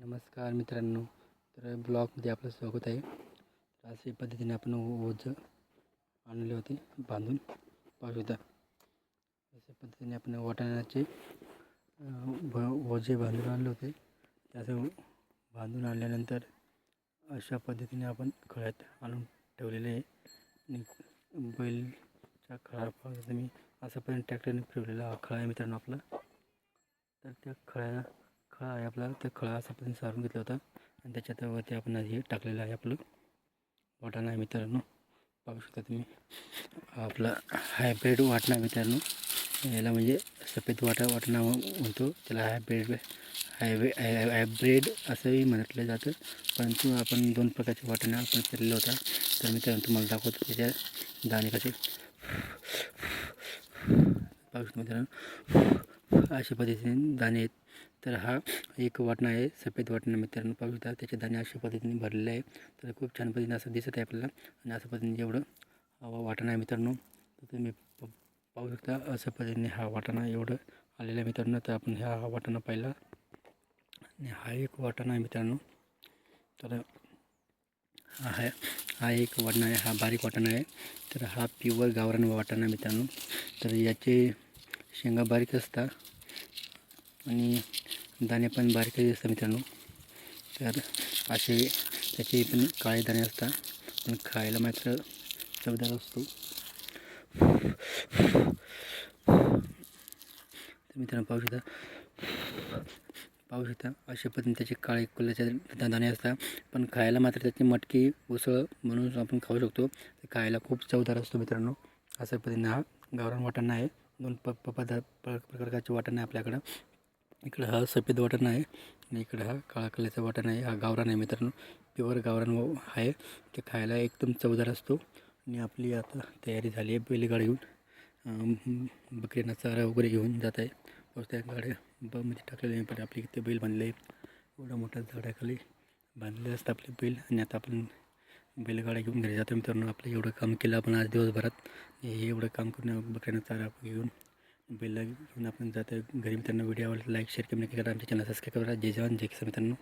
नमस्कार मित्रांनो तर ब्लॉगमध्ये आपलं स्वागत आहे. तर अशा पद्धतीने आपण ओझ आणले होते बांधून पाहू शकता अशा पद्धतीने आपण वाटाण्याचे भ ओझे बांधून आणले होते. त्याचं बांधून आणल्यानंतर अशा पद्धतीने आपण खळ्यात आणून ठेवलेले आहे. आणि बैलच्या खळा मी असं अशा ट्रॅक्टरने फिरवलेला खळा आहे मित्रांनो आपला. तर त्या खळ्या खळा आहे आपला. त्या खळा असा आपण सारून घेतला होता. आणि त्याच्यात वरती आपण हे टाकलेलं आहे आपलं. वाटाणा आहे मित्रांनो. पाहू शकता तुम्ही. आपला हायब्रिड वाटणा आहे मित्रांनो. याला म्हणजे सफेद वाटा वाटणा म्हणतो. त्याला हायब्रिड हायवे हायब्रिड असंही म्हटलं जातं. परंतु आपण दोन प्रकारचे वाटाणा आपण केलेला होता. तर मित्रांनो तुम्हाला दाखवतो त्याच्या दाणे कसे पाहू शकतो मित्रांनो. अशा पद्धतीने दाणे आहेत तर हा एक वाटणा आहे सफेद वाटणा मित्रांनो. पाहू शकता त्याचे दाणे अशा पद्धतीने भरलेले आहे तर खूप छान पद्धतीने असं दिसत आहे आपल्याला. आणि अशा पद्धतीने जेवढं हा वाटणा आहे मित्रांनो तर तुम्ही प- पाहू शकता अशा पद्धतीने हा वाटाणा एवढं आलेला आहे मित्रांनो. तर आपण ह्या हा वाटाणा पाहिला. आणि हा एक वाटाणा आहे मित्रांनो. तर हा आहे हा एक वाटणा आहे हा बारीक वाटाणा आहे. तर हा प्युअर गावरान वाटाणा आहे मित्रांनो. तर याचे शेंगा बारीक असतात. आणि दाणे पण बारीकच असतात मित्रांनो. तर असे त्याचे पण काळे दाणे असतात. पण खायला मात्र चवदार असतो. तर मित्रांनो पाहू शकता. पाहू शकता अशा पद्धतीने त्याचे काळे कोल्याचे दाणे असतात. पण खायला मात्र त्याची मटकी उसळ म्हणून आपण खाऊ शकतो. खायला खूप चवदार असतो मित्रांनो. अशा पद्धतीने हा गावरान वाटाणा आहे. दोन प प पदार्थ प्रकारचे वाटाणा आहे आपल्याकडं. इकडं हा सफेद वाटण आहे आणि इकडं हा काळा कलरचा वाटण आहे. हा गावरान आहे मित्रांनो. प्युअर गावरान आहे. ते खायला एकदम चवदार असतो. आणि आपली आता तयारी झाली आहे बैलगाडी घेऊन. बकऱ्यांना चारा वगैरे घेऊन जात आहे. त्या गाड्या मध्ये टाकलेले आहे पण आपली इथे बैल बांधले आहे एवढा मोठ्या झाडाखाली बांधले असतं आपले बैल. आणि आता आपण बैलगाड्या घेऊन घरी जातो मित्रांनो. आपलं एवढं काम केलं आपण आज दिवसभरात. हे एवढं काम करून बकऱ्यांना चारा घेऊन बैल घेऊन आपण जातो घरी मित्रांनो व्हिडिओ आवडला लाईक शेअर कमेंट करा. आमच्या चॅनल सबस्क्राईब करा. जय जवान जय किसान मित्रांनो.